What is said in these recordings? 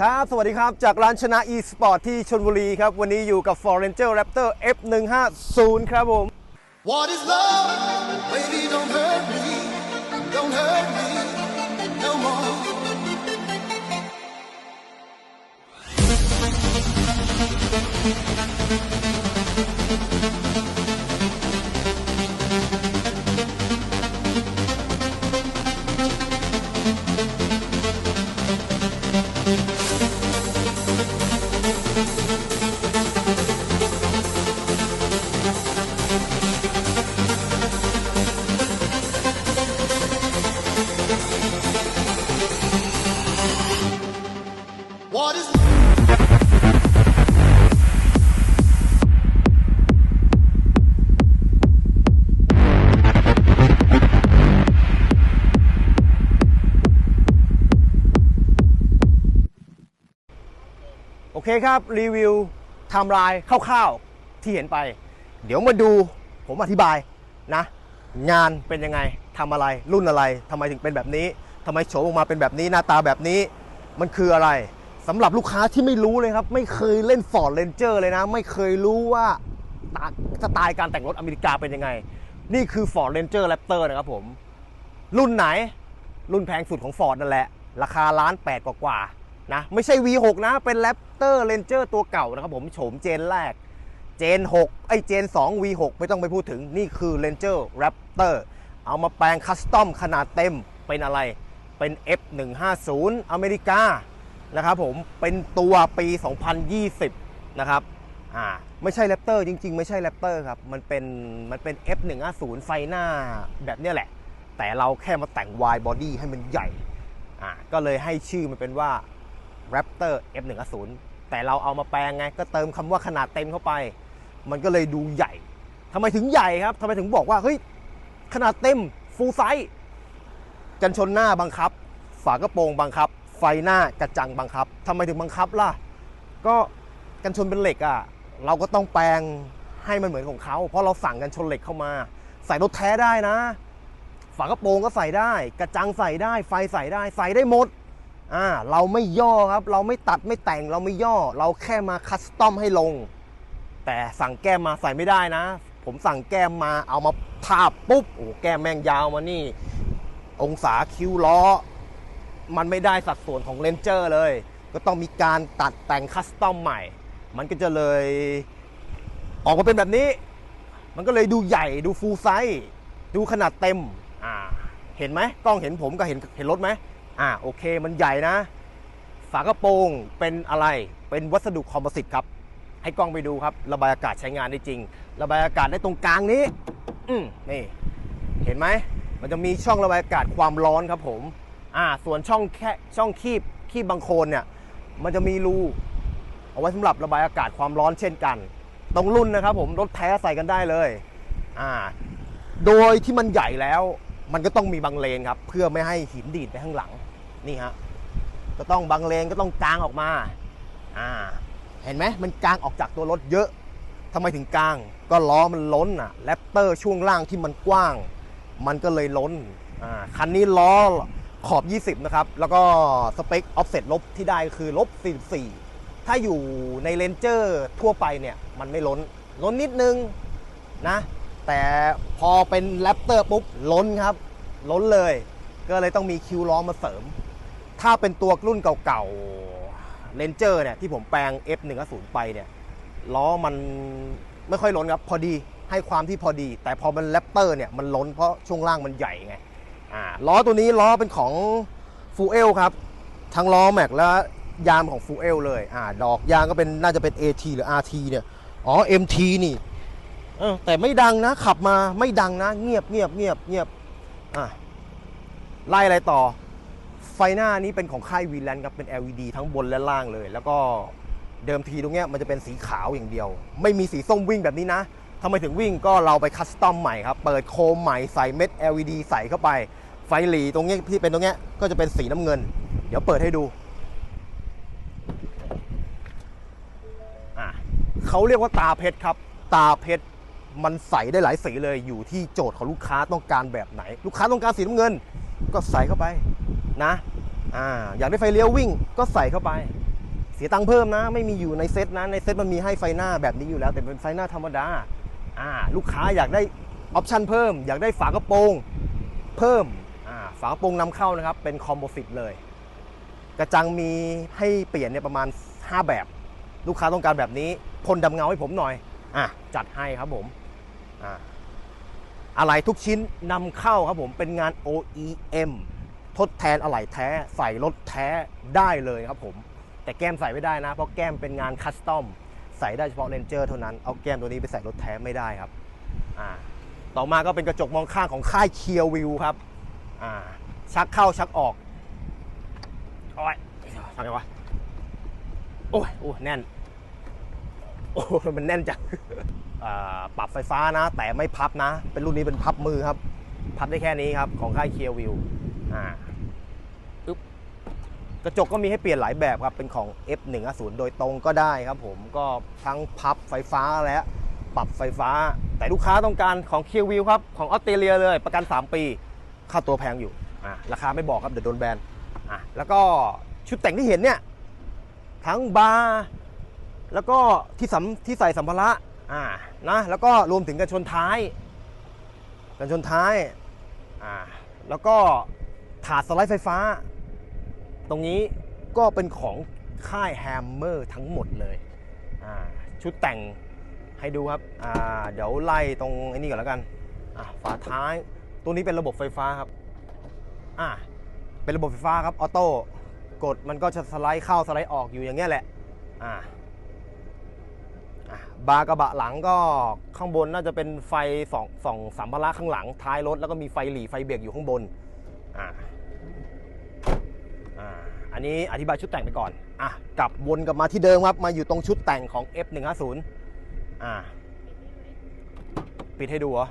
ครับ สวัสดีครับ จากร้านชนะ e-sport ที่ชลบุรีครับ วันนี้อยู่กับ f o r e n g e r Raptor F150 ครับผม What is love? Baby, don't hurt me. Don't hurt me no more. What เคครับรีวิวไทม์ไลน์คร่าวๆที่เห็นไป เดี๋ยวมาดูผมอธิบายนะ งานเป็นยังไงทำอะไรรุ่นอะไรทำไมถึงเป็นแบบนี้ทำไมโฉมออกมาเป็นแบบนี้หน้าตาแบบนี้ มันคืออะไรสำหรับลูกค้าที่ไม่รู้เลยครับ ไม่เคยเล่น Ford Ranger เลยนะ ไม่เคยรู้ว่าสไตล์การแต่งรถอเมริกาเป็นยังไง นี่คือ Ford Ranger Raptor นะครับผม รุ่นไหน รุ่นแพงสุดของ Ford นั่นแหละ ราคาล้านแปดกว่าๆนะ ไม่ใช่ V6 นะ เป็น Raptor Ranger ตัวเก่านะครับผมโฉมเจนแรก เจน 6 ไอเจน 2 V6 ไม่ต้องไปพูดถึงนี่คือ Ranger Raptor เอามาแปลงคัสตอมขนาดเต็มเป็นอะไรเป็น F150 อเมริกานะครับผมเป็นตัวปี 2020 นะครับอ่าไม่ใช่ Raptor จริง ๆ ไม่ใช่ Raptor ครับ มันเป็นมันเป็น F150 ไฟหน้าแบบเนี้ยแหละ แต่เราแค่มาแต่ง wide body ให้มันใหญ่อ่าก็เลยให้ชื่อมันเป็นว่า Raptor F150 แต่เราเอามาแปลงไงก็เติมคำว่าขนาดเต็มเข้าไป มันก็เลยดูใหญ่ทำไมถึงใหญ่ครับทำไมถึงบอกว่าเฮ้ยขนาดเต็ม full size กันชนหน้าบังคับ ฝากระโปรงบังคับ ไฟหน้ากระจังบังคับทำไมถึงบังคับล่ะ ก็กันชนเป็นเหล็กอะ่ะเราก็ต้องแปลงให้มันเหมือนของเขา เพราะเราสั่งกันชนเหล็กเข้ามา ใส่รถแท้ได้นะ ฝากระโปรงก็ใส่ได้ กระจังใส่ได้ ไฟใส่ได้ ใส่ได้หมด อ่าเราไม่ย่อครับ เราไม่ตัดไม่แต่งเราไม่ย่อ เราแค่มาคัสตอมให้ลง แต่สั่งแก้มมาใส่ไม่ได้นะ ผมสั่งแก้มมาเอามาทาบปุ๊บโอ้แก้มแม่งยาวมานี่ องศาคิ้วล้อ มันไม่ได้สัดส่วนของเลนเจอร์เลย ก็ต้องมีการตัดแต่งคัสตอมใหม่ มันก็จะเลย ออกมาเป็นแบบนี้ มันก็เลยดูใหญ่ดูฟูลไซส์ดูขนาดเต็มอ่าเห็นไหมกล้องเห็นผมก็เห็นเห็นรถไหม อ่าโอเคมันใหญ่นะ ฝากระโปรงเป็นอะไรเป็นวัสดุคอมโพสิตครับ ให้กล้องไปดูครับ ระบายอากาศใช้งานได้จริง ระบายอากาศได้ตรงกลางนี้ อืมนี่เห็นไหมมันจะมีช่องระบายอากาศความร้อนครับผมอ่าส่วนช่องแค่ช่องคีบคีบบางโคนเนี่ย มันจะมีรูเอาไว้สำหรับระบายอากาศความร้อนเช่นกัน ตรงรุ่นนะครับผมรถแท้ใส่กันได้เลยอ่าโดยที่มันใหญ่แล้ว มันก็ต้องมีบางเลนครับ เพื่อไม่ให้หินดีดไปข้างหลัง นี่ฮะก็ต้องบางเลนก็ต้องกางออกมาอ่าเห็นไหมมันกางออกจากตัวรถเยอะทำไมถึงกาง ก็ล้อมันล้นอะแรปเตอร์ช่วงล่างที่มันกว้าง มันก็เลยล้นอ่าคันนี้ล้อขอบ 20 นะครับ แล้วก็สเปคออฟเซ็ตลบที่ได้คือลบ 44 ถ้าอยู่ในเลนเจอร์ทั่วไปเนี่ย มันไม่ล้น ล้นนิดนึงนะ แต่พอเป็นแรปเตอร์ปุ๊บ ล้นครับ ล้นเลย ก็เลยต้องมีคิวล้อมาเสริม ถ้าเป็นตัวรุ่นเก่าๆเลนเจอร์เนี่ยที่ผมแปลง F150 ไปเนี่ยล้อมันไม่ค่อยล้นครับพอดีให้ความที่พอดี แต่พอมันแรปเตอร์เนี่ยมันล้นเพราะช่วงล่างมันใหญ่ไงอ่าล้อตัวนี้ล้อเป็นของฟูเอลครับทั้งล้อแม็กและยางของฟูเอลเลยอ่าดอกยางก็เป็นน่าจะเป็น AT หรือ RT เนี่ยอ๋อ MT นี่เออแต่ไม่ดังนะขับมาไม่ดังนะ เงียบเงียบเงียบเงียบอะไล่อะไรต่อ ฟหน้านี้เป็นของค่ายวีแลนด์ครับเป็น LED ทั้งบนและล่างเลย แล้วก็เดิมทีตรงเนี้ยมันจะเป็นสีขาวอย่างเดียว ไม่มีสีส้มวิ่งแบบนี้นะทำไมถึงวิ่งก็เราไปคัสตอมใหม่ครับ เปิดโคมใหม่ใส่เม็ด LED ใส่เข้าไป ไฟหลีตรงเนี้ยที่เป็นตรงเนี้ยก็จะเป็นสีน้ำเงิน เดี๋ยวเปิดให้ดูอะเขาเรียกว่าตาเพชรครับ ตาเพชรมันใส่ได้หลายสีเลยอยู่ที่โจทย์ของลูกค้าต้องการแบบไหน ลูกค้าต้องการสีน้ำเงิน ก็ใส่เข้าไป นะอ่าอยากได้ไฟเลี้ยววิ่งก็ใส่เข้าไป เสียตังค์เพิ่มนะ ไม่มีอยู่ในเซ็ตนะในเซ็ตมันมีให้ไฟหน้าแบบนี้อยู่แล้ว แต่เป็นไฟหน้าธรรมดาอ่าลูกค้าอยากได้ออปชันเพิ่ม อยากได้ฝากระโปรงเพิ่มอ่าฝากระโปรงนำเข้านะครับ เป็นคอมโพสิตเลย กระจังมีให้เปลี่ยนเนี่ยประมาณ 5 แบบ ลูกค้าต้องการแบบนี้พ่นดำเงาให้ผมหน่อยอะจัดให้ครับผมอ่าอะไรทุกชิ้นนำเข้าครับผมเป็นงาน OEM ทดแทนอะไหล่แท้ใส่รถแท้ได้เลยครับผม แต่แก้มใส่ไม่ได้นะ เพราะแก้มเป็นงานคัสตอมใส่ได้เฉพาะเรนเจอร์เท่านั้น เอาแก้มตัวนี้ไปใส่รถแท้ไม่ได้ครับอ่าต่อมาก็เป็นกระจกมองข้างของค่ายเคียววิวครับอ่าชักเข้าชักออกโอ้ยทำไงวะโอ้ยโอ้ยแน่นโอ้มันแน่นจังปรับไฟฟ้านะ แต่ไม่พับนะ เป็นรุ่นนี้เป็นพับมือครับ พับได้แค่นี้ครับ ของค่ายเคียววิว กระจกก็มีให้เปลี่ยนหลายแบบครับ เป็นของ F150 โดยตรงก็ได้ครับผมก็ทั้งพับไฟฟ้าและปรับไฟฟ้า แต่ลูกค้าต้องการของเคียววิวครับ ของออสเตรเลียเลยประกัน 3 ปี ค่าตัวแพงอยู่อ่าราคาไม่บอกครับ เดี๋ยวโดนแบนอะแล้วก็ชุดแต่งที่เห็นเนี่ย ทั้งบาร์แล้วก็ที่สำที่ใส่สัมภาระอ่านะแล้วก็รวมถึงกันชนท้ายกันชนท้ายอ่าแล้วก็ถาดสไลด์ไฟฟ้า ตรงนี้ก็เป็นของค่ายแฮมเมอร์ทั้งหมดเลยชุดแต่งให้ดูครับเดี๋ยวไล่ตรงไอ้นี่ก่อนแล้วกันฝาท้าย ตัวนี้เป็นระบบไฟฟ้าครับเป็นระบบไฟฟ้าครับออโต้กดมันก็จะสไลด์เข้าสไลด์ออกอยู่อย่างเงี้ยแหละบาร์กระบะหลังก็ข้างบนน่าจะเป็นไฟสองสองสัมภาระข้างหลังท้ายรถแล้วก็มีไฟหลีไฟเบรกอยู่ข้างบนอ่า อ่าอันนี้อธิบายชุดแต่งไปก่อนอะกลับวนกลับมาที่เดิมครับมาอยู่ตรงชุดแต่งของ F150 อ่าปิดให้ดูเหรอ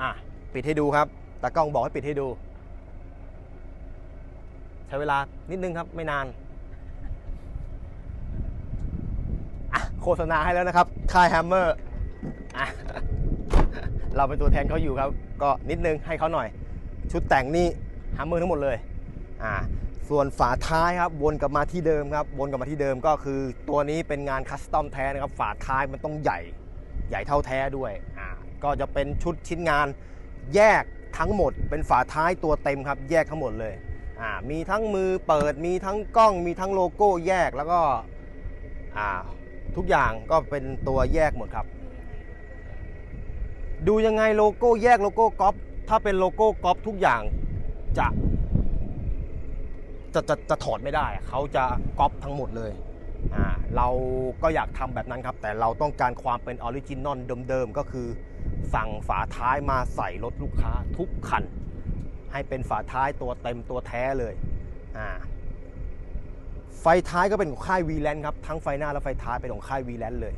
อะปิดให้ดูครับตากล้องบอกให้ปิดให้ดู ใช้เวลานิดนึงครับไม่นานอะโฆษณาให้แล้วนะครับ ค่ายแฮมเมอร์อะ เราเป็นตัวแทนเขาอยู่ครับ ก็นิดนึงให้เขาหน่อย ชุดแต่งนี่แฮมเมอร์ทั้งหมดเลยอ่าส่วนฝาท้ายครับวนกลับมาที่เดิมครับวนกลับมาที่เดิมก็คือตัวนี้เป็นงานคัสตอมแท้นะครับฝาท้ายมันต้องใหญ่ใหญ่เท่าแท้ด้วยอ่าก็จะเป็นชุดชิ้นงานแยกทั้งหมด เป็นฝาท้ายตัวเต็มครับ แยกทั้งหมดเลยอ่ามีทั้งมือเปิดมีทั้งกล้องมีทั้งโลโก้แยกแล้วก็อ่าทุกอย่างก็เป็นตัวแยกหมดครับ ดูยังไงโลโก้แยกโลโก้ก๊อปถ้าเป็นโลโก้ก๊อปทุกอย่างจะจะจะจะถอดไม่ได้ เขาจะก๊อปทั้งหมดเลยอ่าเราก็อยากทำแบบนั้นครับ แต่เราต้องการความเป็นออริจินอลเดิมๆ ก็คือ สั่งฝาท้ายมาใส่รถลูกค้าทุกคัน ให้เป็นฝาท้ายตัวเต็มตัวแท้เลยอ่าไฟท้ายก็เป็นของค่ายวีแลนครับ ทั้งไฟหน้าและไฟท้ายเป็นของค่ายวีแลนเลย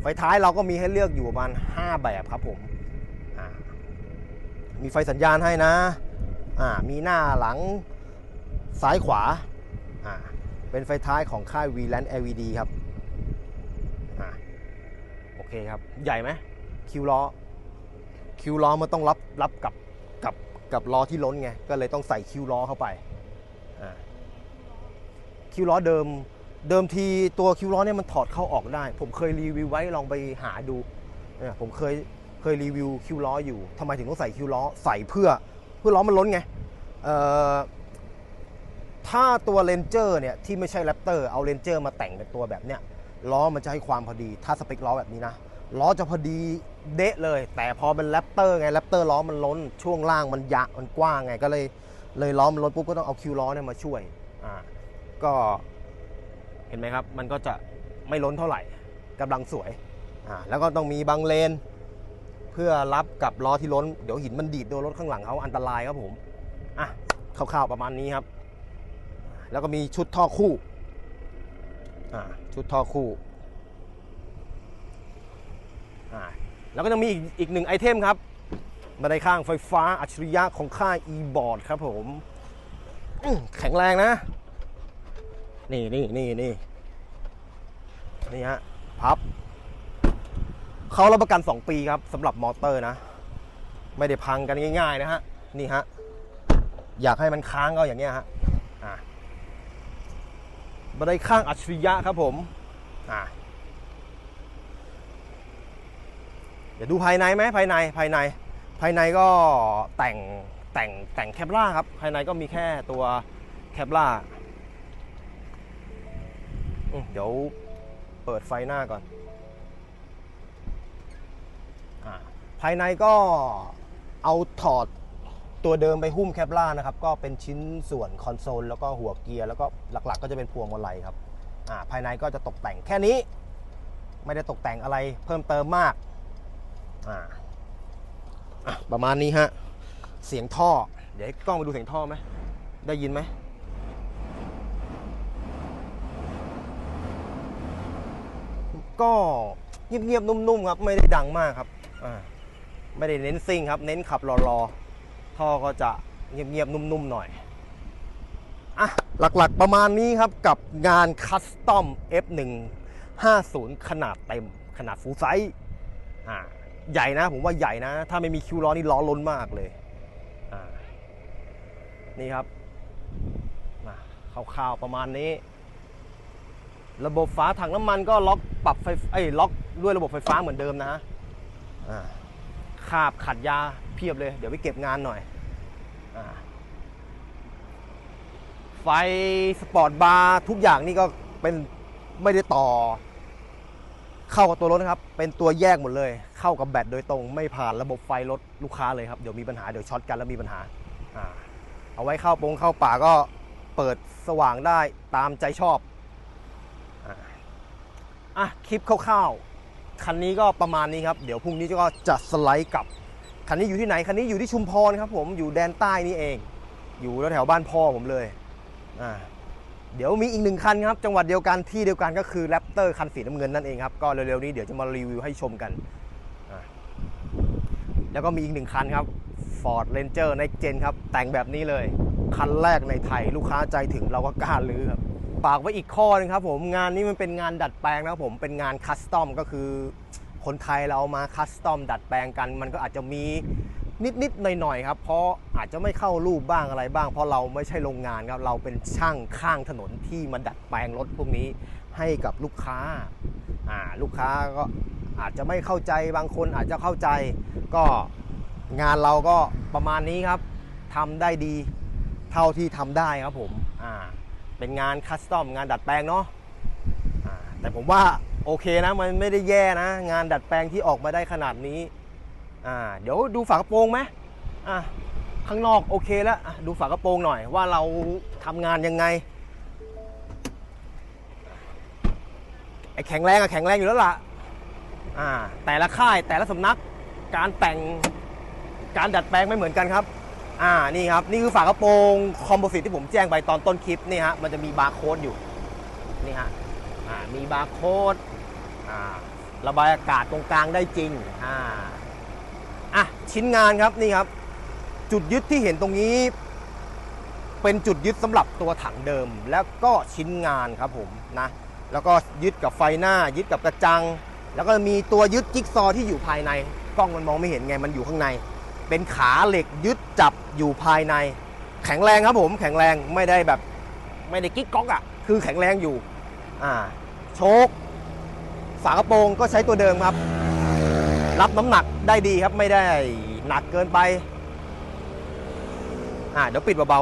ไฟท้ายเราก็มีให้เลือกอยู่ประมาณ 5 แบบครับผม มีไฟสัญญาณให้นะ มีหน้าหลังซ้ายขวา เป็นไฟท้ายของค่าย v l a n LED ครับอโอเคครับ ใหญ่ไหมคิวล้อ คิวล้อมันต้องรับรับกับกับกับล้อที่ล้นไง ก็เลยต้องใส่คิวล้อเข้าไป คิวล้อเดิม เดิมทีตัวคิวล้อเนี่ยมันถอดเข้าออกได้ ผมเคยรีวิวไว้ลองไปหาดูเนี่ยผมเคยเคยรีวิวคิวล้ออยู่ทำไมถึงต้องใส่คิวล้อใส่เพื่อเพื่อล้อมันล้นไงเอ่อถ้าตัวเลนเจอร์เนี่ยที่ไม่ใช่แรปเตอร์เอาเลนเจอร์มาแต่งเป็นตัวแบบเนี้ยล้อมันจะให้ความพอดีถ้าสเปคล้อแบบนี้นะล้อจะพอดีเดะเลย แต่พอเป็นแรปเตอร์ไงแรปเตอร์ล้อมันล้น ช่วงล่างมันยะมันกว้างไงก็เลยเลยล้อมันล้นปุ๊บก็ต้องเอาคิวล้อเนี่ยมาช่วยอ่าก็ เห็นไหมครับ มันก็จะไม่ล้นเท่าไหร่กำลังสวยอ่าแล้วก็ต้องมีบางเลน เพื่อรับกับล้อที่ล้น เดี๋ยวหินมันดีดโดนรถข้างหลังเขาอันตรายครับผมอะคร่าวๆประมาณนี้ครับ แล้วก็มีชุดท่อคู่อ่าชุดท่อคู่อ่าแล้วก็จะมีอีกอีกหนึ่งไอเทมครับบันไดข้างไฟฟ้าอัจฉริยะของค่าย e-board ครับผม แข็งแรงนะ นี่นี่นี่นี่นี่ฮะพับเขารับประกัน 2 ปีครับสำหรับมอเตอร์นะ ไม่ได้พังกันง่าย ๆ นะฮะ นี่ฮะ อยากให้มันค้างก็อย่างเงี้ยฮะอ่าบันไดข้างอัจฉริยะครับผมอ่าเดี๋ยวดูภายในไหมภายในภายใน ภายในก็แต่งแต่งแต่งแคปล่าครับ ภายในก็มีแค่ตัวแคปล่า เดี๋ยวเปิดไฟหน้าก่อนอภายในก็เอาถอดตัวเดิมไปหุ้มแคปล่านะครับ ก็เป็นชิ้นส่วนคอนโซล แล้วก็หัวเกียร์ แล้วก็หลักๆ ก็จะเป็นพวงมาลัยครับภายในก็จะตกแต่งแค่นี้ ไม่ได้ตกแต่งอะไรเพิ่มเติมมากประมาณนี้ฮะ เสียงท่อ เดี๋ยวให้กล้องไปดูเสียงท่อไหม ได้ยินไหม ก็เงียบๆนุ่มๆครับไม่ได้ดังมากครับไม่ได้เน้นซิ่งครับ เน้นขับรอๆท่อก็จะเงียบๆนุ่มๆหน่อยอะหลักๆประมาณนี้ครับกับงานคัสตอม F150 ขนาดเต็มขนาดฟูลไซส์อ่าใหญ่นะผมว่าใหญ่นะ ถ้าไม่มีคิวล้อนี่ล้อล้นมากเลยอ่านี่ครับคร่าวๆประมาณนี้ ระบบฝาถังน้ำมันก็ล็อกปรับไฟเอ้ล็อกด้วยระบบไฟฟ้าเหมือนเดิมนะอ่าคาบขัดยาเพียบเลย เดี๋ยวไปเก็บงานหน่อยอไฟสปอร์ตบาร์ทุกอย่างนี่ก็เป็นไม่ได้ต่อ เข้ากับตัวรถนะครับ เป็นตัวแยกหมดเลย เข้ากับแบตโดยตรงไม่ผ่านระบบไฟรถลูกค้าเลยครับเดี๋ยวมีปัญหาเดี๋ยวช็อตกันแล้วมีปัญหาอเอาไว้เข้าปงเข้าป่าก็เปิดสว่างได้ตามใจชอบ อะคลิปคร่าวๆ คันนี้ก็ประมาณนี้ครับ เดี๋ยวพรุ่งนี้ก็จะสไลด์กลับ คันนี้อยู่ที่ไหน คันนี้อยู่ที่ชุมพรครับผม อยู่แดนใต้นี่เอง อยู่แถวบ้านพ่อผมเลย อ่า เดี๋ยวมีอีกหนึ่งคันครับ จังหวัดเดียวกันที่เดียวกันก็คือแรปเตอร์คันสีน้ำเงินนั่นเองครับ ก็เร็วๆนี้เดี๋ยวจะมารีวิวให้ชมกันอะแล้วก็มีอีกหนึ่งคันครับ Ford Ranger Next Gen ครับ แต่งแบบนี้เลย คันแรกในไทยลูกค้าใจถึงเราก็กล้าลื้อครับ ฝากไว้อีกข้อหนึงครับผมงานนี้มันเป็นงานดัดแปลงนะครับผมเป็นงานคัสตอมก็คือคนไทยเราเอามาคัสตอมดัดแปลงกัน มันก็อาจจะมีนิดๆหน่อยๆครับเพราะอาจจะไม่เข้ารูปบ้างอะไรบ้าง เพราะเราไม่ใช่โรงงานครับเราเป็นช่างข้างถนนที่มาดัดแปลงรถพวกนี้ให้กับลูกค้าอ่าลูกค้าก็อาจจะไม่เข้าใจบางคนอาจจะเข้าใจก็งานเราก็ประมาณนี้ครับทำได้ดีเท่าที่ทำได้ครับผมอ่า เป็นงานคัสตอมงานดัดแปลงเนาะแต่ผมว่าโอเคนะมันไม่ได้แย่นะ งานดัดแปลงที่ออกมาได้ขนาดนี้อ่าเดี๋ยวดูฝากระโปรงไหมอะข้างนอกโอเคแล้วดูฝากระโปรงหน่อยว่าเราทำงานยังไงไอ้แข็งแรงอะแข็งแรงอยู่แล้วล่ะอ่าแต่ละค่ายแต่ละสำนักการแต่งการดัดแปลงไม่เหมือนกันครับ อ่านี่ครับ นี่คือฝากระโปรงคอมโพสิตที่ผมแจ้งไปตอนต้นคลิปนี่ฮะมันจะมีบาร์โค้ดอยู่นี่ฮะอ่ามีบาร์โค้ดอ่าระบายอากาศตรงกลางได้จริงอ่าอะชิ้นงานครับนี่ครับ จุดยึดที่เห็นตรงนี้ เป็นจุดยึดสำหรับตัวถังเดิม แล้วก็ชิ้นงานครับผมนะแล้วก็ยึดกับไฟหน้า ยึดกับกระจัง แล้วก็มีตัวยึดจิ๊กซอว์ที่อยู่ภายในกล้องมันมองไม่เห็นไงมันอยู่ข้างใน เป็นขาเหล็กยึดจับอยู่ภายใน แข็งแรงครับผม แข็งแรงไม่ได้แบบ ไม่ได้กิ๊กก๊อกอะ คือแข็งแรงอยู่ อ่า โชคฝากระโปรงก็ใช้ตัวเดิมครับ รับน้ำหนักได้ดีครับไม่ได้หนักเกินไปอ่าเดี๋ยวปิดเบา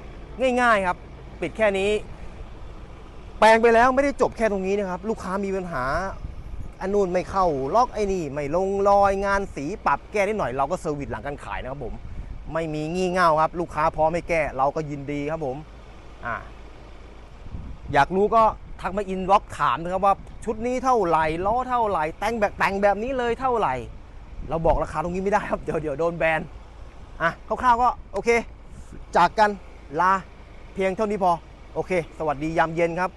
ๆง่ายๆครับ ปิดแค่นี้ แปลงไปแล้วไม่ได้จบแค่ตรงนี้นะครับ ลูกค้ามีปัญหา อันนู่นไม่เข้าล็อกไอ้นี่ไม่ลงรอยงานสีปรับแก้นิดหน่อยเราก็เซอร์วิสหลังการขายนะครับผม ไม่มีงี่เง่าครับ ลูกค้าพร้อมให้แก้เราก็ยินดีครับผมอ่าอยากรู้ก็ทักมาอินบ็อกถามนะครับว่าชุดนี้เท่าไหร่ล้อเท่าไหร่แต่งแบบแต่งแบบนี้เลยเท่าไหร่ เราบอกราคาตรงนี้ไม่ได้ครับเดี๋ยวเดี๋ยวโดนแบนอะคร่าวๆก็โอเค จากกันลาเพียงเท่านี้พอ โอเค สวัสดียามเย็นครับ